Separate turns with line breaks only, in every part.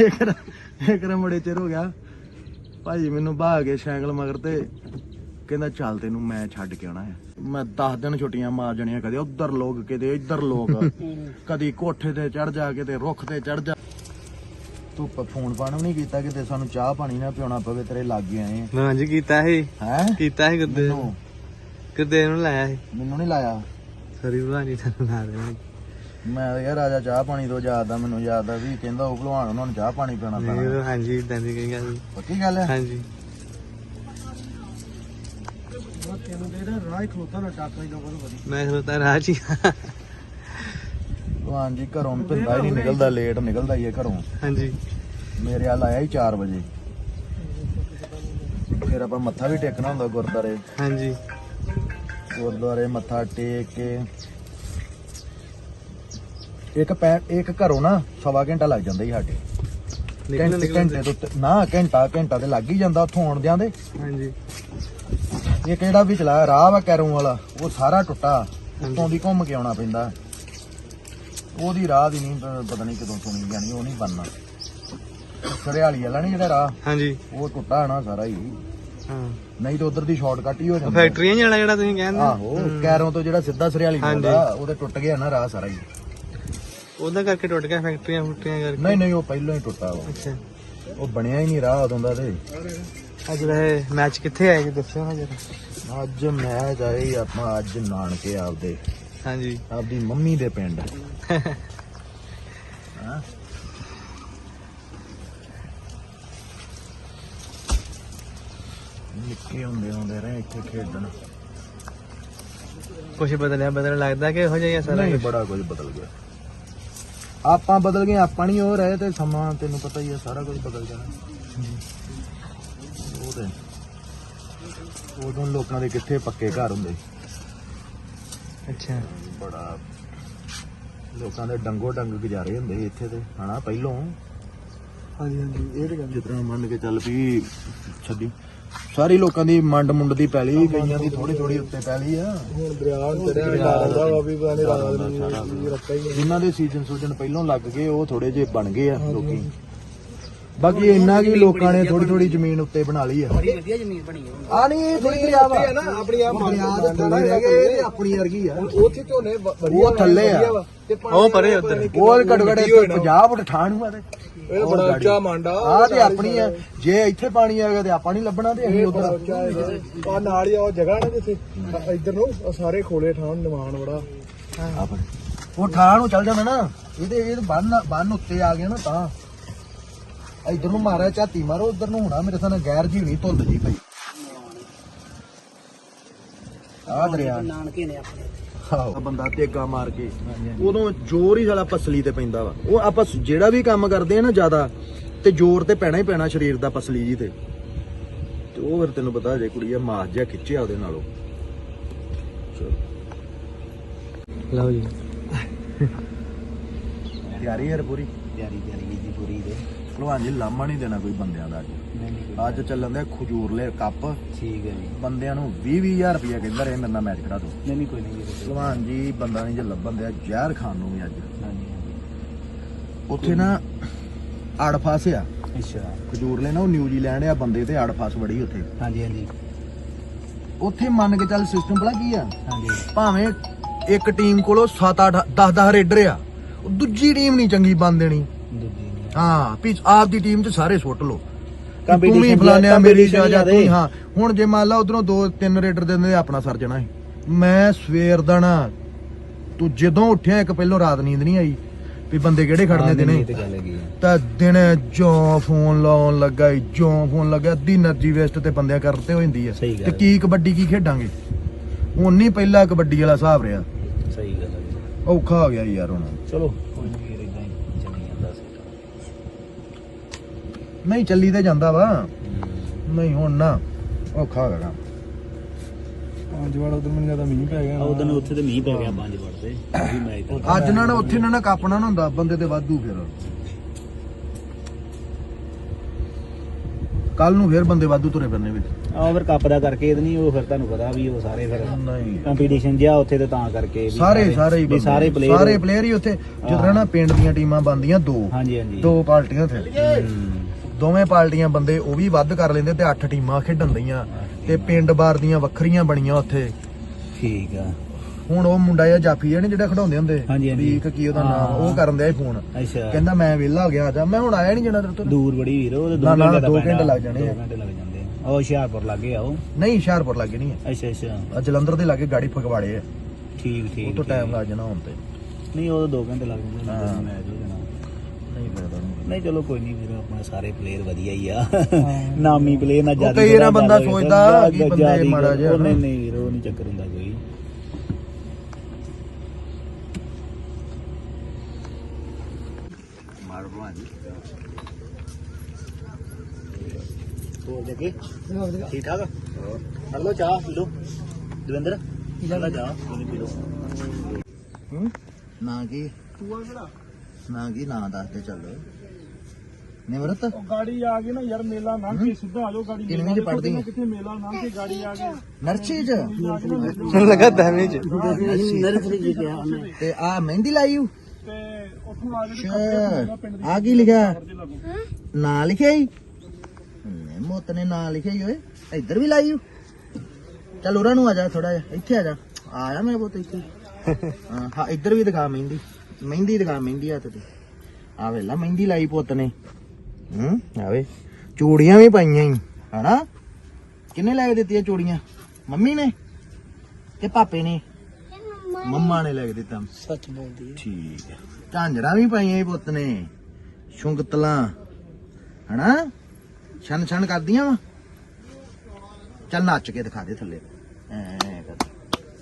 ਇੱਕ ਇੱਕ ਰ ਬੜੇ ਚਿਰ ਹੋ ਗਿਆ। ਭਾਜੀ ਮੈਨੂੰ ਬਾਹ ਕੇ ਸਾਈਕਲ ਮਗਰ ਤੇ। ਕਹਿੰਦਾ ਚੱਲ ਤੈਨੂੰ ਮੈਂ ਛੱਡ ਕੇ ਆਉਣਾ ਹੈ ਮੈਂ 10 ਦਿਨ ਛੁੱਟੀਆਂ ਮਾਰ ਜਣੀਆਂ ਕਦੇ ਉਧਰ ਲੋਕ ਕਿਤੇ ਇੱਧਰ ਲੋਕ। ਕਦੀ ਕੋਠੇ ਤੇ ਚੜ ਜਾ ਕਿਤੇ ਰੁੱਖ ਤੇ ਚੜ ਜਾ। ਤੂੰ ਫੋਨ ਵੀ ਨਹੀਂ ਕੀਤਾ ਕਿਤੇ ਸਾਨੂੰ ਚਾਹ ਪਾਣੀ ਨਾ ਪਿਉਣਾ ਪਵੇ ਤੇਰੇ ਲਾਗੇ ਆਏ
ਮੈਂ ਹਾਂਜੀ ਕੀਤਾ ਸੀ।
ਹੈ?
ਕੀਤਾ ਸੀ ਗੁਰਦੇ ਗੁਰਦੇ ਨੂੰ ਲਾਇਆ ਸੀ।
ਮੈਨੂੰ ਨਹੀਂ ਲਾਇਆ।
ਸਰੀ ਭਾਜੀ ਤੁਹਾਨੂੰ ਲਾ ਦੇਣਾ।
ਮੈਂ ਤਾਂ ਯਾਰ ਰਾਜਾ ਚਾਹ ਪਾਣੀ ਤੋਂ ਯਾਦ ਆ ਮੈਨੂੰ ਯਾਦ ਆ ਵੀ ਕਹਿੰਦਾ ਉਹ ਭਲਵਾਨ ਉਹਨਾਂ ਨੂੰ ਚਾਹ ਪਾਣੀ ਪੈਣਾ।
ਉਹ ਹਾਂਜੀ ਇਦਾਂ ਦੀ ਕਹੀ ਗੱਲ
ਪੱਕੀ ਗੱਲ ਹੈ
ਹਾਂਜੀ।
ਤੈਨੂੰ ਕਹਿੰਦਾ ਰਾਹ ਹੀ ਖਲੋਤਾ ਨਾ ਟੱਕ ਨਹੀਂ ਲੋਕਾਂ ਨੂੰ ਵਧੀ
ਮੈਂ ਖਲੋਤਾ ਹੀ।
ਭਲਵਾਨ ਜੀ ਘਰੋਂ ਪਿੰਦਾ ਹੀ ਨਹੀਂ ਨਿਕਲਦਾ ਲੇਟ ਨਿਕਲਦਾ ਹੀ ਹੈ ਘਰੋਂ।
ਹਾਂਜੀ।
ਮੇਰੇ ਹਾਲ ਆਇਆ ਹੀ 4 ਵਜੇ। ਫਿਰ ਆਪਾਂ ਮੱਥਾ ਵੀ ਟੇਕਣਾ ਹੁੰਦਾ ਗੁਰਦਾਰੇ
ਹਾਂਜੀ।
ਗੁਰਦੁਆਰੇ ਮੱਥਾ ਟੇਕ ਕੇ ਇੱਕ ਪੈ ਇੱਕ ਘਰੋਂ ਨਾ ਸਵਾ ਘੰਟਾ ਲੱਗ ਜਾਂਦਾ ਹੀ ਸਾਡੇ। ਘੰਟੇ ਘੰਟੇ ਤੋਂ ਉੱਤੇ- ਨਾ ਘੰਟਾ ਘੰਟਾ ਤੇ ਲੱਗ ਹੀ ਜਾਂਦਾ ਉੱਥੋਂ ਆਉਂਦਿਆਂ ਦੇ।
ਹਾਂਜੀ।
ਇਹ ਕਿਹੜਾ ਵੀ ਚਲਾਇਆ ਰਾਹ ਵਾ ਕੈਰੋਂ ਵਾਲਾ। ਉਹ ਸਾਰਾ ਟੁੱਟਾ। ਉੱਤੋਂ ਦੀ ਘੁੰਮ ਕੇ ਆਉਣਾ ਪੈਂਦਾ। ਉਹਦੀ ਰਾਹ ਦੀ ਨਹੀਂ ਪ- ਪਤਾ ਨਹੀਂ ਕਦੋਂ ਸੁਣੀ ਜਾਣੀ ਉਹ ਨਹੀਂ ਬਣਨਾ। ਸਰਿਆਲੀ ਵਾਲਾ ਨਹੀਂ ਜਿਹੜਾ ਰਾਹ?
ਹਾਂਜੀ।
ਉਹ ਟੁੱਟਾ ਨਾ ਸਾਰਾ ਹੀ।
ਹਾਂ।
ਨਹੀਂ ਤਾਂ ਉਧਰ ਦੀ ਸ਼ਾਰਟਕਟ ਹੀ ਹੋ
ਉਹ
ਜਾਂਦਾ
ਫੈਕਟਰੀਆਂ ਜਾਣਾ ਜਿਹੜਾ ਤੁਸੀਂ ਕਹਿੰਦੇ
ਆਹੋ ਕੈਰੋਂ ਤੋਂ ਜਿਹੜਾ ਸਿੱਧਾ ਸਰਿਆਲੀ
ਹਾਂਜੀ।
ਜਾਂਦਾ ਉਹਦੇ ਟੁੱਟ ਗਿਆ ਨਾ ਰਾਹ ਸਾਰਾ ਹੀ।
ਉਹਦਾ ਕਰਕੇ ਟੁੱਟ ਗਿਆ ਫੈਕਟਰੀਆਂ ਫੁੱਟਰੀਆਂ ਕਰਕੇ?
ਨਹੀਂ ਨਹੀਂ ਉਹ ਪਹਿਲਾਂ ਹੀ ਟੁੱਟਾ ਵਾ।
ਅੱਛਾ।
ਉਹ ਬਣਿਆ ਹੀ ਨਹੀਂ ਰਾਹ ਉਦੋਂ ਦਾ ਤੇ।
ਅੱਜ ਇਹ ਮੈਚ ਕਿੱਥੇ ਜੀ ਦੱਸਿਓ ਨਾ ਜਰਾ।
ਅੱਜ ਮੈਚ ਆਏ ਆਪਾਂ ਅੱਜ ਨਾਨਕੇ ਆਪਦੇ।
ਹਾਂਜੀ।
ਆਪਦੀ ਮੰਮੀ ਦੇ ਪਿੰਡ। ਹਾਂ। ਨਿੱਕੇ ਹੁੰਦੇ ਹੁੰਦੇ ਰਹੇ ਇੱਥੇ ਖੇਡਣ।
ਕੁਝ ਬਦਲਿਆ ਬਦਲ ਲੱਗਦਾ ਕਿ ਇਹੋ ਜਿਹਾ ਸਾਰਾ
ਨਹੀਂ? ਬੜਾ ਕੁਝ ਬਦਲ ਗਿਆ। ਆਪਾਂ ਬਦਲ ਗਏ ਆਪਾਂ ਨਹੀਂ ਹੋ ਰਹੇ ਤੇ ਸਮਾਂ ਤੈਨੂੰ ਪਤਾ ਹੀ ਹੈ ਸਾਰਾ ਕੁਝ ਬਦਲ ਜਾਣਾ। ਉਹ ਤੇ ਉਦੋਂ ਲੋਕਾਂ ਦੇ ਕਿੱਥੇ ਪੱਕੇ ਘਰ ਹੁੰਦੇ।
ਅੱਛਾ।
ਬੜਾ ਲੋਕਾਂ ਦੇ ਡੰਗੋ ਡੰਗ ਗੁਜ਼ਾਰੇ ਹੁੰਦੇ ਸੀ ਇੱਥੇ ਤੇ ਹਨਾ ਪਹਿਲੋਂ।
ਹਾਂਜੀ ਹਾਂਜੀ ਇਹ ਤੇ ਗੱਲ
ਜਿਸ ਤਰ੍ਹਾਂ ਮੰਨ ਕੇ ਚੱਲ ਵੀ ਛੱਡੀ। ਸਾਰੀ ਲੋਕਾਂ ਦੀ ਮੰਡ ਮੁੰਡ ਦੀ ਪੈਲੀ ਕਈਆਂ ਦੀ ਥੋੜੀ ਥੋੜੀ ਉੱਤੇ ਪੈਲੀ ਆ।
ਹੁਣ ਦਰਿਆ
ਚੜਿਆ ਵਾ
ਵੀ
ਬਾਨੇ ਰਾਤ ਨੂੰ
ਰੱਖਾ ਹੀ
ਜਿਨ੍ਹਾਂ ਦੇ ਸੀਜ਼ਨ ਸੂਜਨ ਪਹਿਲੋਂ ਲੱਗ ਗਏ ਉਹ ਥੋੜੇ ਜਿਹੇ ਬਣ ਗਏ ਆ ਲੋਕੀ। ਬਾਕੀ ਇੰਨਾ ਕੀ ਲੋਕਾਂ ਨੇ ਥੋੜੀ ਥੋੜੀ ਜ਼ਮੀਨ ਉੱਤੇ ਬਣਾ ਲਈ ਆ।
ਬੜੀ ਵਧੀਆ ਜ਼ਮੀਨ ਬਣੀ
ਆ। ਨਹੀਂ ਇਹ ਥੋੜੀ ਦਰਿਆ ਵਾ।
ਨਾ ਆਪਣੀ ਆਪ
ਦਰਿਆ ਦੇ ਥੱਲੇ ਰਹਿ ਗਏ ਇਹ ਤੇ ਆਪਣੀ ਵਰਗੀ ਆ।
ਉੱਥੇ ਝੋਨੇ
ਉਹ ਥੱਲੇ ਆ। ਉਹ ਪਰੇ ਉਧਰ। ਉਹ ਘੱਟੋ ਘੱਟ 50 ਫੁੱਟ ਠਾਣ ਵਾ ਤੇ।
ਇਹ ਬੜਾ ਉੱਚਾ ਮਾਂਡਾ
ਆ ਤੇ ਆਪਣੀ ਆ ਜੇ ਇੱਥੇ ਪਾਣੀ ਆ ਗਿਆ ਤੇ ਆਪਾਂ ਨਹੀਂ ਲੱਭਣਾ ਤੇ ਅਸੀਂ ਉਧਰ
ਆ। ਨਾਲ ਹੀ ਆ ਉਹ ਜਗ੍ਹਾ ਨਾ ਜਿੱਥੇ ਇੱਧਰ ਨੂੰ ਉਹ ਸਾਰੇ ਖੋਲੇ ਥਾਂ ਨਿਮਾਨ ਬੜਾ।
ਉਹ ਠਾਹ ਨੂੰ ਚੱਲ ਜਾਂਦਾ ਨਾ ਇਹਦੇ ਇਹ ਬੰਨ ਬੰਨ ਉੱਤੇ ਆ ਗਿਆ ਨਾ ਤਾਂ। ਇਧਰ ਨੂੰ ਮਾਰਿਆ ਝਾਤੀ ਮਾਰੋ ਉਧਰ ਨੂੰ ਹੋਣਾ। ਮੇਰੇ ਸਾਹਮਣੇ ਗੈਰ ਜੀ ਨਹੀਂ ਧੁੰਦ ਜੀ ਪਈ। ਆ ਦਰਿਆ।
ਨਾਨਕੇ ਨੇ ਆਪਣੇ।
ਆਹ। ਬੰਦਾ ਤੇਗਾ ਮਾਰ ਕੇ। ਉਦੋਂ ਜ਼ੋਰ ਹੀ ਸਾਲਾ ਪਸਲੀ ਤੇ ਪੈਂਦਾ ਵਾ। ਉਹ ਆਪਾਂ ਜਿਹੜਾ ਵੀ ਕੰਮ ਕਰਦੇ ਆ ਨਾ ਜ਼ਿਆਦਾ ਤੇ ਜ਼ੋਰ ਤੇ ਪੈਣਾ ਹੀ ਪੈਣਾ ਸਰੀਰ ਦਾ ਪਸਲੀ ਜੀ ਤੇ। ਤੇ ਉਹ ਫਿਰ ਤੈਨੂੰ ਪਤਾ ਜੇ ਕੁੜੀ ਆ ਮਾਸ ਜਿਹਾ ਖਿੱਚਿਆ ਉਹਦੇ ਨਾਲੋਂ। ਚਲੋ।
ਲਓ ਜੀ।
ਤਿਆਰੀ ਯਾਰ ਪੂਰੀ?
ਪਿਆਰੀ ਪਿਆਰੀ ਜੀ ਪੂਰੀ ਦੇ
ਭਲਵਾਨ ਜੀ ਲਾਮਾ ਨਹੀਂ ਦੇਣਾ ਕੋਈ ਬੰਦਿਆਂ ਦਾ ਅੱਜ। ਅੱਜ ਚੱਲਣ ਦੇ ਖਜੂਰਲੇ ਕੱਪ।
ਠੀਕ ਹੈ ਜੀ।
ਬੰਦਿਆਂ ਨੂੰ 20 20000 ਰੁਪਇਆ ਕਹਿੰਦਾ ਰਹੇ ਮੇਰੇ ਨਾਲ ਮੈਚ ਕਰਾ ਦੋ
ਨਹੀਂ ਨਹੀਂ ਕੋਈ ਨਹੀਂ
ਭਲਵਾਨ ਜੀ ਬੰਦਾ ਨਹੀਂ ਜੇ ਲੱਭਣ ਦਿਆ ਜ਼ਹਿਰ ਖਾਣ ਨੂੰ ਵੀ ਅੱਜ। ਉੱਥੇ ਨਾ ਅੜ ਫਸ ਆ।
ਅੱਛਾ।
ਖਜੂਰਲੇ ਨਾ ਉਹ ਨਿਊਜ਼ੀਲੈਂਡ ਆ ਬੰਦੇ ਤੇ ਅੜ ਫਸ ਬੜੀ ਉੱਥੇ।
ਹਾਂਜੀ ਹਾਂਜੀ।
ਉੱਥੇ ਮੰਨ ਕੇ ਚੱਲ ਸਿਸਟਮ ਭਲਾ ਕੀ ਆ?
ਹਾਂਜੀ।
ਭਾਵੇਂ ਇੱਕ ਟੀਮ ਕੋਲੋਂ 7 8 10 10 ਰੇਡਰ ਆ ਦੂਜੀ ਟੀਮ ਨਹੀਂ ਚੰਗੀ ਬਣ ਦੇਣੀ।
ਦੂਜੀ
ਹਾਂ ਵੀ ਆਪ ਦੀ ਟੀਮ 'ਚ ਸਾਰੇ ਸੁੱਟ ਲੋ ਤੂੰ ਵੀ ਫਲਾਣਿਆ ਮੇਰੀ ਜਾ ਜਾ ਤੂੰ ਹਾਂ। ਹੁਣ ਜੇ ਮੰਨ ਲਾ ਉਧਰੋਂ ਦੋ ਤਿੰਨ ਰੇਡਰ ਦੇ ਦਿੰਦੇ ਆਪਣਾ ਸਰਜਣਾ ਹੈ ਮੈਂ ਸਵੇਰ ਦਾ ਤੂੰ ਜਦੋਂ ਉੱਠਿਆ ਇੱਕ ਪਹਿਲੋਂ ਰਾਤ ਨੀਂਦ ਨਹੀਂ ਆਈ ਵੀ ਬੰਦੇ ਕਿਹੜੇ ਖੜਨੇ ਦਿਨੇ?
ਤਾਂ
ਦਿਨੇ ਜੋ ਫੋਨ ਲਾਉਣ ਲੱਗਾ ਜੋ ਫੋਨ ਲੱਗਾ ਅੱਧੀ એનર્ਜੀ ਵੇਸਟ ਤੇ ਬੰਦਿਆਂ ਕਰਤੇ ਹੋ ਜਾਂਦੀ ਆ। ਤੇ ਕੀ ਕਬੱਡੀ ਕੀ ਖੇਡਾਂਗੇ? ਹੁਣ ਨਹੀਂ ਪਹਿਲਾ ਕਬੱਡੀ ਵਾਲਾ ਹਿਸਾਬ ਰਿਹਾ।
ਸਹੀ ਗੱਲ ਹੈ।
ਔਖਾ ਹੋ ਗਿਆ ਯਾਰ ਹੁਣ।
ਚਲੋ। ਨਹੀਂ ਚੱਲੀ
ਤੇ ਜਾਂਦਾ ਵਾ। ਨਹੀਂ ਹੁਣ ਨਾ ਔਖਾ ਹੋ ਗਿਆ
ਪੰਜ ਵਾਰ ਉਧਰ ਮੈਨੂੰ ਜ਼ਿਆਦਾ ਮੀਂਹ ਪੈ ਗਿਆ। ਉਦੋਂ ਉੱਥੇ ਤੇ ਮੀਂਹ ਪੈ ਗਿਆ ਪੰਜ ਵਾਰ ਤੇ। ਵੀ ਮੈਚ
ਅੱਜ ਨਾ ਨਾ ਉੱਥੇ ਨਾ ਨਾ ਕਾਪਣਾ ਨਾ ਹੁੰਦਾ ਬੰਦੇ ਤੇ ਵਾਧੂ ਫਿਰ। ਕੱਲ ਨੂੰ ਫੇਰ ਬੰਦੇ ਵਾਧੂ ਤੁਰੇ ਫਿਰਨੇ ਵਿੱਚ।
ਆ ਫਿਰ ਕੱਪ ਦਾ ਕਰਕੇ ਇਹ ਨਹੀਂ ਉਹ ਫਿਰ ਤੁਹਾਨੂੰ ਪਤਾ ਵੀ ਉਹ ਸਾਰੇ ਫਿਰ
ਨਹੀਂ।
ਕੰਪੀਟੀਸ਼ਨ ਜਿਆ ਉੱਥੇ ਤੇ ਤਾਂ ਕਰਕੇ ਵੀ
ਸਾਰੇ ਸਾਰੇ ਹੀ
ਵੀ
ਬੰਦੇ,
ਸਾਰੇ ਪਲੇਅਰ
ਸਾਰੇ ਪਲੇਅਰ ਹੀ ਉੱਥੇ। ਜਦੋਂ ਨਾ ਪਿੰਡ ਦੀਆਂ ਟੀਮਾਂ ਬਣਦੀਆਂ ਦੋ।
ਹਾਂਜੀ ਹਾਂਜੀ।
ਦੋ ਪਾਰਟੀਆਂ ਉੱਥੇ। ਦੋਵੇਂ ਪਾਰਟੀਆਂ ਬੰਦੇ ਉਹ ਵੀ ਵੱਧ ਕਰ ਲੈਂਦੇ ਤੇ ਅੱਠ ਟੀਮਾਂ ਖੇਡਣ ਦਈਆਂ ਤੇ ਪਿੰਡ ਬਾਰ ਦੀਆਂ ਵੱਖਰੀਆਂ ਬਣੀਆਂ ਉੱਥੇ।
ਠੀਕ ਆ।
ਹੁਣ ਉਹ ਮੁੰਡਾ ਜਿਹਾ ਜਾਫੀ ਜਿਹਾ ਨੀ ਜਿਹੜਾ ਖਡਾਉਂਦੇ ਹੁੰਦੇ?
ਹਾਂਜੀ, ਹਾਂਜੀ।
ਵੀ ਇੱਕ ਕੀ ਉਹਦਾ ਨਾਮ ਉਹ ਕਰਨ ਦਿਆ ਫੋਨ
ਅੱਛਾ।
ਕਹਿੰਦਾ ਮੈਂ ਵਿਹਲਾ ਹੋ ਗਿਆ ਆ ਜਾ ਮੈਂ ਹੁਣ ਆਇਆ ਨਹੀਂ ਜਣਾ ਤੇਰੇ ਤੋਂ।
ਦੂਰ ਬੜੀ ਵੀਰ ਉਹ ਤੇ
ਨਾ,
ਦੋ
ਨਾ,
ਘੰਟੇ ਦਾ
ਲੱਗ ਜਾਣੇ ਆ।
ਘੰਟੇ ਲੱਗ ਜਾਂਦੇ ਆ। ਉਹ ਹੁਸ਼ਿਆਰਪੁਰ ਲੱਗੇ ਆ ਉਹ।
ਨਹੀਂ ਹੁਸ਼ਿਆਰਪੁਰ ਲੱਗੇ ਨਹੀਂ
ਅੱਛਾ ਅੱਛਾ।
ਆ ਜਲੰਧਰ ਦੇ ਲਾਗੇ ਗਾੜੀ ਫਗਵਾੜੇ ਆ।
ਠੀਕ
ਉਹ
ਠੀਕ
ਤੋਂ
ਠੀਕ।
ਟਾਈਮ ਲੱਗ ਜਾਣਾ ਹੁਣ ਤੇ।
ਨਹੀਂ ਉਹ ਤਾਂ ਦੋ ਘੰਟੇ ਲੱਗ ਜਾਂਦੇ ਨੇ
ਹਾਂ।
ਮੈਚ ਨਹੀਂ ਚਲੋ ਕੋਈ ਨਹੀਂ ਵੀਰ ਆਪਣੇ ਸਾਰੇ ਪਲੇਅਰ ਵਧੀਆ ਹੀ ਆ। ਨਾਮੀ ਪਲੇਅਰ ਨਾ
ਉਹ
ਜ਼ਿਆਦਾ
ਕਈ ਵਾਰ ਬੰਦਾ ਸੋਚਦਾ ਕਿ ਬੰਦੇ ਮਾੜਾ ਜਿਹਾ
ਨਹੀਂ ਨਹੀਂ ਵੀਰ ਉਹ ਨਹੀਂ ਚੱਕਰ ਹੁੰਦਾ ਕੋਈ। ਮਾਰ ਭਾਜੀ ਹੋਰ ਜਗੇ ਠੀਕ ਠਾਕ? ਫੜ ਲਓ ਚਾਹ ਪੀ ਲਓ। ਦਵਿੰਦਰ ਲੈ ਚਾਹ ਪੀ ਪੀ ਲਓ।
ਹੂੰ? ਨਾ ਕੀ? ਨਾ ਕੀ ਨਾ ਦੱਸ ਦੇ ਚੱਲ। ਨਿਮਰਤ?
ਗਾੜੀ ਆ ਗਈ ਨਾ ਯਾਰ ਮੇਲਾ ਲੰਘ ਕੇ ਸਿੱਧਾ ਆ ਜਾਓ ਗਾੜੀ
ਕਿੰਨਵੀਂ ਚ ਪੜ੍ਹਦੀ? ਹੈ?
ਕਿੱਥੇ ਮੇਲਾ ਲੰਘ ਕੇ ਗਾੜੀ ਆ ਗਈ।
ਨਰਸੀ ਚ?
ਲੱਗਾ ਦਹਵੇਂ ਚ।
ਨਰਸਰੀ ਚ ਕਿਹਾ ਤੇ ਆ ਮਹਿੰਦੀ ਲਾਈ ਹੂ?
ਤੇ ਉੱਥੋਂ ਆ
ਅੱਛਾ। ਆ ਕੀ ਲਿਖਿਆ? ਨਾਂ ਲਿਖਿਆ ਹੀ ਮੋਤ ਨੇ ਨਾਂ ਲਿਖਿਆ ਹੀ ਓਏ। ਇੱਧਰ ਵੀ ਲਾਈ ਹੂ? ਚੱਲ ਉਰਾਂ ਨੂੰ ਆ ਜਾ ਥੋੜਾ ਜਿਹਾ। ਇੱਥੇ ਆ ਜਾ। ਆਇਆ ਮੇਰੇ ਪੁੱਤ ਇੱਥੇ। ਹਾਂ ਹਾਂ ਇੱਧਰ ਵੀ ਦਿਖਾ ਮਹਿੰਦੀ। ਮਹਿੰਦੀ ਦਿਖਾ ਮਹਿੰਦੀ ਹੱਥ ਤੇ। ਆ ਵੇਲਾ ਮਹਿੰਦੀ ਲਾਈ ਪੁੱਤ ਨੇ। ਹੂੰ ਆਵੇ ਚੂੜੀਆਂ ਵੀ ਪਾਈਆਂ ਹੀ ਹਨਾ? ਕਿੰਨੇ ਲੈ ਕੇ ਦਿੱਤੀਆਂ ਚੂੜੀਆਂ? ਮੰਮੀ ਨੇ ਕਿ ਪਾਪੇ ਨੇ? ਮੰਮਾ ਨੇ ਲੈ ਕੇ ਦਿੱਤਾ।
ਸੱਚ ਬੋਲਦੀ
ਠੀਕ ਹੈ ਝਾਂਜਰਾਂ ਵੀ ਪਾਈਆਂ ਹੀ ਪੁੱਤ ਨੇ ਸ਼ੁੰਗਤਲਾਂ ਹਨਾ? ਛਣ ਛਣ ਕਰਦੀਆਂ ਵਾ। ਚੱਲ ਨੱਚ ਕੇ ਦਿਖਾ ਦੇ ਥੱਲੇ। ਐ ਕਰ।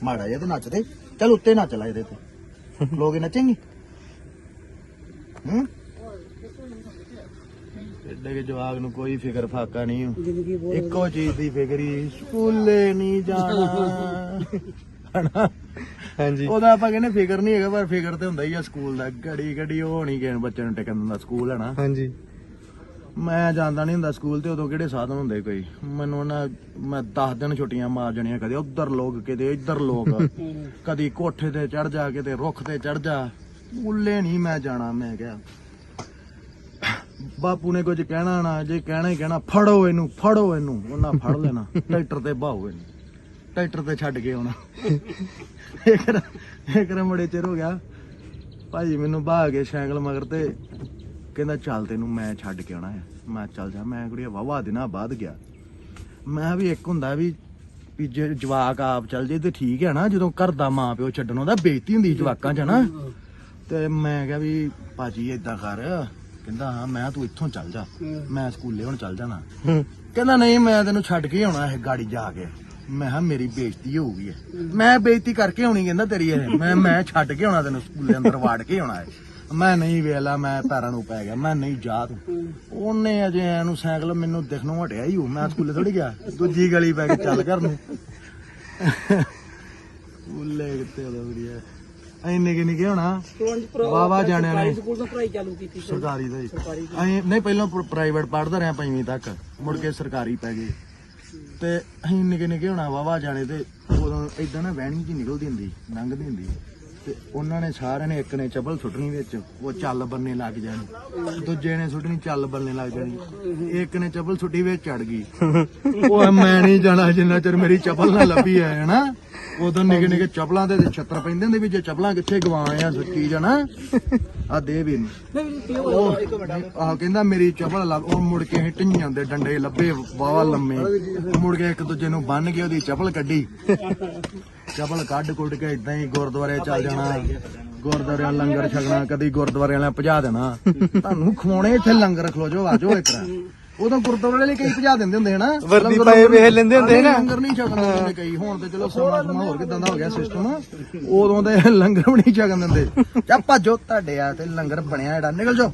ਮਾੜਾ ਜਿਹਾ ਤੇ ਨੱਚ ਦੇ। ਚੱਲ ਉੱਤੇ ਨੱਚ ਲੈ ਇਹਦੇ ਤੇ। ਲੋਗੇ ਨੱਚेंगे ਹੂੰ? ਕੇ ਜਵਾਗ ਨੂੰ ਕੋਈ ਫਿਕਰ ਫਾਕਾ ਨਹੀਂ। ਇੱਕੋ ਚੀਜ਼ ਦੀ ਫਿਕਰੀ ਸਕੂਲੇ ਨਹੀਂ ਜਾਣਾ। ਹਨਾ?
ਹਾਂਜੀ।
ਉਹਦਾ ਆਪਾਂ ਕਹਿੰਦੇ ਫਿਕਰ ਨਹੀਂ ਹੈਗਾ ਪਰ ਫਿਕਰ ਤੇ ਹੁੰਦਾ ਹੀ ਆ ਸਕੂਲ ਦਾ। ਘੜੀ ਘੜੀ ਉਹ ਨਹੀਂ ਕਿਸੇ ਬੱਚੇ ਨੂੰ ਟਿਕਣ ਦਿੰਦਾ ਸਕੂਲ ਹੈ ਨਾ।
ਹਾਂਜੀ।
ਮੈਂ ਜਾਂਦਾ ਨਹੀਂ ਹੁੰਦਾ ਸਕੂਲ ਤੇ ਉਦੋਂ ਕਿਹੜੇ ਸਾਧਨ ਹੁੰਦੇ ਕੋਈ? ਮੈਨੂੰ ਨਾ ਮੈਂ 10 ਦਿਨ ਛੁੱਟੀਆਂ ਮਾਰ ਜਣੀਆਂ ਕਦੇ ਉਧਰ ਲੋਕ ਕਿਤੇ ਇੱਧਰ ਲੋਕ। ਕਦੀ ਕੋਠੇ ਤੇ ਚੜ ਜਾ ਕਿਤੇ ਰੁੱਖ ਤੇ ਚੜ ਜਾ। ਸਕੂਲੇ ਨਹੀਂ ਮੈਂ ਜਾਣਾ ਮੈਂ ਕਿਹਾ। ਬਾਪੂ ਨੇ ਕੁਝ ਕਹਿਣਾ ਨਾ, ਜੇ ਕਹਿਣਾ ਹੀ ਕਹਿਣਾ, ਫੜੋ ਇਹਨੂੰ ਫੜੋ ਇਹਨੂੰ। ਉਹਨਾਂ ਫੜ ਲੈਣਾ। ਟਰੈਕਟਰ ਤੇ ਬਾਹੋ ਇਹਨੂੰ। ਟਰੈਕਟਰ ਤੇ ਛੱਡ ਕੇ ਆਉਣਾ। ਇੱਕ ਰ- ਇੱਕ ਚਿਰ ਹੋ ਗਿਆ? ਭਾਜੀ ਮੈਨੂੰ ਬਾਹ ਕੇ ਸਾਈਕਲ ਮਗਰ ਤੇ ਕਹਿੰਦਾ, ਚੱਲ ਤੈਨੂੰ ਮੈਂ ਛੱਡ ਕੇ ਆਉਣਾ ਹੈ ਮੈਂ ਚੱਲ ਜਾ। ਮੈਂ ਕੁੜੀ ਵਾਵਾ ਦਿਨਾਂ ਬਾਅਦ ਗਿਆ। ਮੈਂ ਵੀ ਇੱਕ ਹੁੰਦਾ ਵੀ ਵੀ ਜੇ ਜਵਾਕ ਆਪ ਚੱਲ ਜੇ ਤੇ ਠੀਕ ਹੈ ਨਾ। ਜਦੋਂ ਘਰ ਦਾ ਮਾਂ ਪਿਓ ਛੱਡਣ ਉਹਦਾ ਬੇਇੱਜ਼ਤੀ ਹੁੰਦੀ ਜਵਾਕਾਂ 'ਚ ਨਾ। ਤੇ ਮੈਂ ਕਿਹਾ ਵੀ, ਭਾਜੀ ਏਦਾਂ ਕਰ। ਕਹਿੰਦਾ ਹਾਂ ਮੈਂ ਤੂੰ ਇੱਥੋਂ ਚੱਲ ਜਾ। ਮੈਂ ਸਕੂਲੇ ਹੁਣ ਚੱਲ ਜਾਣਾ। ਕਹਿੰਦਾ ਨਹੀਂ ਮੈਂ ਤੈਨੂੰ ਛੱਡ ਕੇ ਆਉਣਾ ਇਹ ਗਾੜੀ ਜਾ ਕੇ। ਮੈਂ ਕਿਹਾ ਮੇਰੀ ਬੇਇੱਜ਼ਤੀ ਹੋਊਗੀ। ਮੈਂ ਬੇਇੱਜ਼ਤੀ ਕਰਕੇ ਆਉਣੀ ਕਹਿੰਦਾ ਤੇਰੀ ਇਹ। ਮੈਂ ਮੈਂ ਛੱਡ ਕੇ ਆਉਣਾ ਤੈਨੂੰ ਸਕੂਲੇ ਅੰਦਰ ਵਾੜ ਕੇ ਆਉਣਾ ਹੈ ਮੈਂ ਨਹੀਂ ਵੇਲਾ ਮੈਂ ਪੈਰਾਂ ਨੂੰ ਪੈ ਗਿਆ। ਮੈਂ ਨਹੀਂ ਜਾ ਤੂੰ। ਉਹਨੇ ਅਜੇ ਇਹਨੂੰ ਸਾਈਕਲ ਮੈਨੂੰ ਦਿਖਣੋਂ ਹਟਿਆ ਹੀ ਹੂੰ ਮੈਂ ਸਕੂਲੇ ਥੋੜੀ ਗਿਆ। ਦੂਜੀ ਗਲੀ ਪੈ ਕੇ ਚੱਲ ਘਰ ਨੂੰ। ਸਕੂਲੇ ਕਿੱਥੇ ਉਹਦਾ ਵੀਡੀਆ ਐਨੇ ਕਿ ਨਹੀਂ ਹੋਣਾ। ਵਾਵਾ ਜਾਣਿਆ ਨੇ।
ਸਕੂਲ ਤੋਂ ਪੜ੍ਹਾਈ ਚਾਲੂ ਕੀਤੀ
ਸਰਕਾਰੀ ਦਾ ਹੀ। ਅਸੀਂ ਨਹੀਂ ਪਹਿਲਾਂ ਪ੍ਰਾਈਵੇਟ ਪੜ੍ਹਦਾ ਰਿਹਾ ਪੰਜਵੀਂ ਤੱਕ। ਮੁੜ ਕੇ ਸਰਕਾਰੀ ਪੈ ਗਏ। ਤੇ ਅਸੀਂ ਨਿੱਕੇ ਨਿੱਕੇ ਹੋਣਾ ਵਾਵਾ ਜਾਣੇ ਤੇ ਉਦੋਂ ਇਦਾਂ ਨਾ ਵਹਿਣੀ ਜੀ ਨਿਕਲਦੀ ਹੁੰਦੀ ਲੰਘਦੀ ਹੁੰਦੀ। ਤੇ ਉਹਨਾਂ ਨੇ ਸਾਰਿਆਂ ਨੇ ਇੱਕ ਨੇ ਚੱਪਲ ਸੁੱਟਣੀ ਵਿੱਚ ਉਹ ਚੱਲ ਬੰਨੇ ਲੱਗ ਜਾਣੀ। ਦੂਜੇ ਨੇ ਸੁੱਟਣੀ ਚੱਲ ਬੰਨੇ ਲੱਗ ਜਾਣੀ। ਇੱਕ ਨੇ ਚੱਪਲ ਸੁੱਟੀ ਵਿੱਚ ਚੜ ਗਈ। ਉਹ ਮੈਂ ਨਹੀਂ ਜਾਣਾ ਜਿੰਨਾ ਚਿਰ ਮੇਰੀ ਚੱਪਲ ਨਾ ਲੱਭੀ ਹੈ ਹਨਾ? ਉਦੋਂ ਨਿੱਕੇ ਨਿੱਕੇ ਚੱਪਲਾਂ ਦੇ ਛੱਤਰ ਪੈਂਦੇ ਹੁੰਦੇ ਵੀ ਜੇ ਚੱਪਲਾਂ ਕਿੱਥੇ ਗਵਾਏ ਆ ਸੱਚੀ ਜਾਣਾ ਆ ਦੇ ਵੀ ਨੂੰ ਉਹ ਆਹ ਕਹਿੰਦਾ ਮੇਰੀ ਚਪਲ ਲੱਭ ਉਹ ਮੁੜ ਕੇ ਹਿੱਟ ਜਾਂਦੇ ਡੰਡੇ ਲੱਭੇ ਵਾਵਾ ਲੰਮੇ। ਮੁੜ ਕੇ ਇੱਕ ਦੂਜੇ ਨੂੰ ਬੰਨ ਕੇ ਉਹਦੀ ਚਪਲ ਕੱਢੀ। ਚਪਲ ਕੱਢ ਕੁੱਟ ਕੇ ਇਦਾਂ ਹੀ ਗੁਰਦੁਆਰੇ ਚੱਲ ਜਾਣਾ। ਗੁਰਦੁਆਰਿਆਂ ਲੰਗਰ ਛਕਣਾ, ਕਦੀ ਗੁਰਦੁਆਰੇ ਵਾਲਿਆਂ ਭਜਾ ਦੇਣਾ। ਤੁਹਾਨੂੰ ਖਵਾਉਣੇ ਇੱਥੇ ਲੰਗਰ, ਖਲੋ ਜਾਓ ਆਜੋ ਇੱਕ ਰਾਂ ਉਦੋਂ ਗੁਰਦੁਆਰੇ ਵਾਲੇ ਕਈ ਭਜਾ ਦਿੰਦੇ ਹੁੰਦੇ ਹਨਾ?
ਵਰਦੀ ਪਾਏ ਵੇਖ ਲੈਂਦੇ ਹੁੰਦੇ ਨਾ।
ਲੰਗਰ ਨਹੀਂ ਛਕਣ ਦਿੰਦੇ ਕਈ। ਹੁਣ ਤੇ ਚਲੋ ਸਮਾਂ ਸਮਾਂ ਹੋਰ ਕਿਦਾਂ ਦਾ ਹੋ ਗਿਆ ਸਿਸਟਮ ਉਦੋਂ ਤੇ ਲੰਗਰ ਵੀ ਨਹੀਂ ਛਕਣ ਦਿੰਦੇ। ਚਾ ਭੱਜੋ ਤੁਹਾਡੇ ਆ ਤੇ ਲੰਗਰ ਬਣਿਆ ਜਿਹੜਾ। ਨਿਕਲ ਜਾਓ।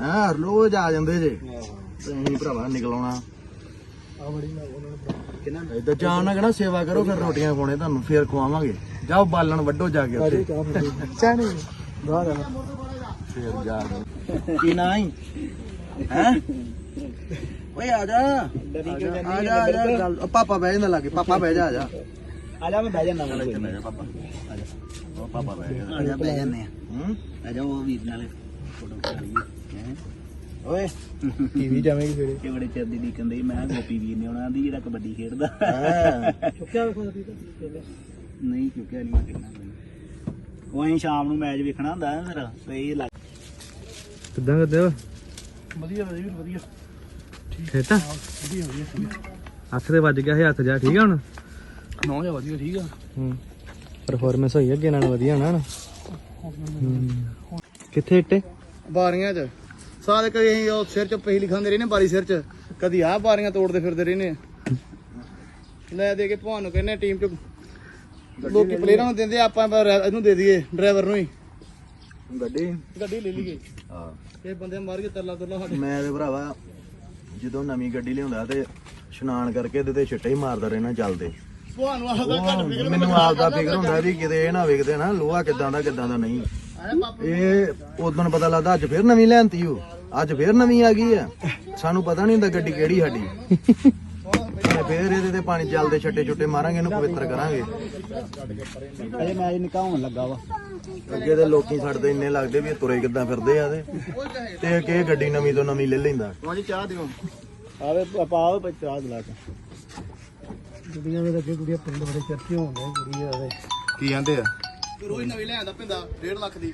ਹਾਂ ਰੋਜ਼ ਆ ਜਾਂਦੇ ਜੇ। ਤੇ ਅਸੀਂ ਭਰਾਵਾ ਨਿਕਲ ਆਉਣਾ ਇਦਾਂ ਜਾਣ ਨਾ ਕਹਿਣਾ ਸੇਵਾ ਕਰੋ ਫਿਰ ਰੋਟੀਆਂ ਖਵਾਉਣੇ ਤੁਹਾਨੂੰ ਫਿਰ ਖਵਾਵਾਂਗੇ। ਜਾਓ ਬਾਲਣ ਵੱਡੋ ਜਾ ਕੇ ਉੱਥੇ।
ਚਾਣੀ
ਫਿਰ ਜਾ ਕੀ ਨਾ ਹੀ? ਹੈ? ਓਏ ਆ ਜਾ।
ਡਰੀ
ਆ
ਕਿਉਂ
ਜਾ
ਜਾਂਦੀ
ਆ ਜਾ, ਆ ਜਾ ਗੱਲ- ਪਾਪਾ ਬਹਿ ਜਾਂਦਾ ਲਾਗੇ ਪਾਪਾ ਬਹਿ ਜਾ ਆ ਜਾ।
ਆ ਜਾ ਮੈਂ ਬਹਿ ਜਾਣਾ
ਚੱਲ ਇੱਥੇ ਬਹਿ ਜਾ ਪਾਪਾ। ਆ ਜਾ। ਉਹ ਪਾਪਾ ਬਹਿ ਜਾ
ਆ ਜਾ ਬਹਿ ਜਾਂਦੇ ਆ।
ਹੂੰ?
ਆ ਜਾ ਉਹ ਵੀਰ ਨਾਲੇ ਫੋਟੋ ਖਿਚਾ ਲਈਏ
ਓਏ।
ਟੀਵੀ ਜਾਵੇਂਗੇ ਫਿਰ। ਕਿ ਬੜੇ ਚਿਰ ਦੀ ਡੀਕਨ ਦੀ ਮੈਂ ਕਿਹਾ ਗੋਪੀ ਵੀਰ ਨੇ ਆਉਣਾ ਦੀ ਜਿਹੜਾ ਕਬੱਡੀ ਖੇਡਦਾ।
ਹਾਂ।
ਚੁੱਕਿਆ ਵੇਖੋ ਨਹੀਂ ਚੁੱਕਿਆ ਨਹੀਂ ਮੈਂ ਕਿਹਾ ਉਹ ਅਸੀਂ ਸ਼ਾਮ ਨੂੰ ਮੈਚ ਵੇਖਣਾ ਹੁੰਦਾ ਫਿਰ ਤੇ ਇਹ ਲੱਗ
ਕਿੱਦਾਂ ਕਰਦੇ ਹੋ?
ਵਧੀਆ ਵਧੀਆ ਵਧੀਆ।
ਠੀਕ। ਆ?
ਵਧੀਆ ਵਧੀਆ
ਹੱਥ ਤੇ ਵੱਜ ਗਿਆ ਸੀ ਹੱਥ ਜਾ ਠੀਕ ਆ ਹੁਣ?
ਨੌ ਜਾ ਵਧੀਆ ਠੀਕ ਆ।
ਹੂੰ। ਪਰਫਾਰਮੈਂਸ ਹੋਈ ਅੱਗੇ ਨਾਲ ਵਧੀਆ ਨਾ ਕਿੱਥੇ ਇੱਟੇ?
ਬਾਰੀਆਂ 'ਚ। ਸਾਰੇ ਕਈ ਅਸੀਂ ਉਹ ਸਿਰ 'ਚ ਪਹਿਲੀ ਖਾਂਦੇ ਰਹੇ ਨੇ ਬਾਰੀ ਸਿਰ 'ਚ। ਕਦੀ ਆਹ ਬਾਰੀਆਂ ਤੋੜਦੇ ਫਿਰਦੇ ਰਹੇ ਨੇ ਲੈ ਦੇ ਕੇ ਭਾਣ ਨੂੰ ਕਹਿੰਦੇ ਟੀਮ 'ਚ ਲੋਕੀ ਪਲੇਅਰਾਂ ਨੂੰ ਦਿੰਦੇ ਆਪਾਂ ਇਹਨੂੰ ਦੇ ਦਈਏ ਡਰਾਈਵਰ ਨੂੰ ਹੀ।
ਗੱਡੀ?
ਗੱਡੀ ਲੈ ਲਈਏ।
ਹਾਂ।
ਇਹ ਬੰਦੇ ਮਾਰ ਕੇ ਤਰਲਾ ਤੁਰਲਾ ਸਾਡੇ।
ਮੈਂ ਤੇ ਭਰਾਵਾ ਜਦੋਂ ਨਵੀਂ ਗੱਡੀ ਲਿਆਉਂਦਾ ਤੇ ਇਸ਼ਨਾਨ ਕਰਕੇ ਇਹਦੇ ਤੇ ਛਿੱਟੇ ਹੀ ਮਾਰਦਾ ਰਹਿਣਾ ਚੱਲਦੇ
ਭਾਣ ਨੂੰ ਆਦਾ ਘੱਟ ਫਿਕਰ
ਮੈਨੂੰ ਆਪ ਦਾ ਫਿਕਰ ਹੁੰਦਾ ਵੀ ਕਿਤੇ ਇਹ ਨਾ ਵੇਖਦੇ ਨਾ ਲੋਹਾ ਕਿਦਾਂ ਦਾ ਕਿਦਾਂ ਦਾ ਨਹੀਂ। ਇਹ ਉਦੋਂ ਪਤਾ ਲੱਗਦਾ ਅੱਜ ਫੇਰ ਨਵੀਂ ਲੈਣਤੀ ਉਹ। ਅੱਜ ਫੇਰ ਨਵੀਂ ਆ ਗਈ ਆ। ਸਾਨੂੰ ਪਤਾ ਨਹੀਂ ਹੁੰਦਾ ਗੱਡੀ ਕਿਹੜੀ ਸਾਡੀ। ਫੇਰ ਇਹਦੇ ਤੇ ਪਾਣੀ ਚੱਲਦੇ ਛੱਟੇ ਛੁੱਟੇ ਮਾਰਾਂਗੇ ਇਹਨੂੰ ਪਵਿੱਤਰ ਕਰਾਂਗੇ।
ਅਜੇ ਮੈਚ ਨਿਕਾਉਣ ਲੱਗਾ ਵਾ।
ਅੱਗੇ ਤੇ ਲੋਕੀ ਛੱਡਦੇ ਇੰਨੇ ਲੱਗਦੇ ਵੀ ਇਹ ਤੁਰੇ ਕਿੱਦਾਂ ਫਿਰਦੇ ਆ ਤੇ। ਤੇ ਕਿ ਇਹ ਗੱਡੀ ਨਵੀਂ ਤੋਂ ਨਵੀਂ ਲੈ ਲੈਂਦਾ।
ਹਾਂਜੀ ਚਾਹ ਦਿਓ।
ਆਵੇ ਪਾਓ ਚਾਹ ਦਿਲਾ ਕੇ
ਕੁੜੀਆਂ ਦੇ ਅੱਗੇ ਕੁੜੀਆਂ ਪਿੰਡ ਬੜੇ ਚਰਚੇ ਹੁੰਦੇ ਕੁੜੀਆਂ ਦੇ।
ਕੀ ਕਹਿੰਦੇ ਆ?
ਰੋਜ਼ ਨਵੀਂ ਲੈ ਆਂਦਾ ਪਿੰਦਾ 1.5 ਲੱਖ ਦੀ।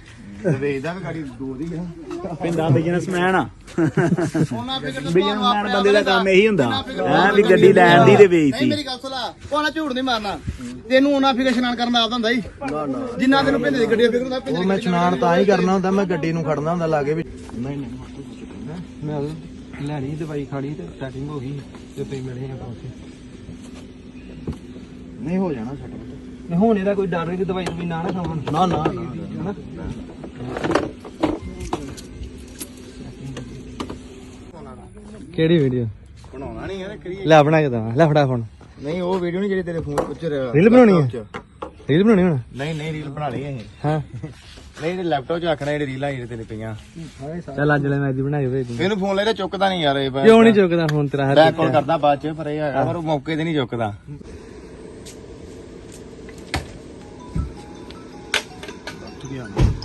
ਵੇਚਦਾ ਵੀ ਗਾੜੀ ਦੋ ਦੀ ਆ।
ਪਿੰਡਾਂ ਬਿਜ਼ਨਸਮੈਨ ਆ।
ਉਹਨਾਂ ਫਿਕਰ ਤਾਂ
ਬਿਜ਼ਨਸਮੈਨ ਬੰਦੇ ਦਾ ਕੰਮ ਇਹੀ ਹੁੰਦਾ। ਹੈ ਵੀ ਗੱਡੀ ਲੈਣ ਦੀ ਤੇ
ਨਹੀਂ
ਵੇਚਤੀ
ਮੇਰੀ ਗੱਲ ਸੁਣ ਲਾ ਕੋਣਾ ਝੂਠ ਨਹੀਂ ਮਾਰਨਾ। ਤੈਨੂੰ ਉਹਨਾਂ ਫਿਕਰ ਇਸ਼ਨਾਨ ਕਰਨ ਦਾ ਆਪਦਾ ਹੁੰਦਾ ਹੀ।
ਨਾ ਨਾ।
ਜਿੰਨਾ ਤੈਨੂੰ ਪਿੰਡ ਦੀ ਗੱਡੀ ਦਾ ਫਿਕਰ ਹੁੰਦਾ ਪਿੰਡ
ਉਹ ਮੈਂ ਇਸ਼ਨਾਨ ਤਾਂ ਹੀ ਕਰਨਾ ਹੁੰਦਾ ਮੈਂ ਗੱਡੀ ਨੂੰ ਖੜਨਾ ਹੁੰਦਾ ਲਾਗੇ ਵੀ। ਨਹੀਂ ਨਹੀਂ
ਮੈਂ ਲੈਣੀ ਦਵਾਈ ਖਾਣੀ ਤੇ ਸੈਟਿੰਗ ਹੋ ਗਈ ਤੇ ਮਿਲੇ
ਨਹੀਂ ਹੋ ਜਾਣਾ ਛੱਟ
ਨਹੀਂ ਹੁਣ ਇਹਦਾ ਕੋਈ ਡਰ ਨਹੀਂ ਕਿ ਦਵਾਈ ਵੀ ਨਾ ਨਾ ਖਾਵਾਂ।
ਨਾ ਨਾ
ਹਨਾ? ਕਿਹੜੀ ਵੀਡੀਓ
ਬਣਾਉਣਾ ਨਹੀਂ ਹੈ ਕਰੀ
ਲੈ ਬਣਾ ਕੇ ਦਵਾ ਲੈ ਫੜਾ ਫੋਨ
ਨਹੀਂ ਉਹ ਵੀਡੀਓ ਨਹੀਂ ਜਿਹੜੀ ਤੇਰੇ ਫੋਨ ਉੱਚ
ਰੀਲ ਬਣਾਉਣੀ ਹੈ ਰੀਲ ਬਣਾਉਣੀ ਹੁਣ?
ਨਹੀਂ ਨਹੀਂ ਰੀਲ ਬਣਾ ਲਈ ਇਹ।
ਹਾਂ।
ਨਹੀਂ ਤੇ ਲੈਪਟਾਪ 'ਚ ਆਖਣਾ ਜਿਹੜੀ ਰੀਲਾਂ ਜਿਹੜੇ ਤੇਰੇ ਪਈਆਂ।
ਚੱਲ ਅੱਜ ਲੈ ਮੈਂ ਅੱਜ ਬਣਾ ਕੇ ਭੇਜ ਦੂੰ
ਇਹਨੂੰ ਫੋਨ ਲੈ ਕੇ ਚੁੱਕਦਾ ਨਹੀਂ ਯਾਰ ਇਹ
ਕਿਉਂ ਨਹੀਂ ਚੁੱਕਦਾ ਹੁਣ ਤੇਰਾ ਹਰ
ਬੈਕ ਕਾਲ ਕਰਦਾ ਬਾਅਦ 'ਚ ਪਰ ਇਹ ਹੈਗਾ ਪਰ ਉਹ ਮੌਕੇ ਤੇ ਨਹੀਂ ਚੁੱਕਦਾ। 一样的。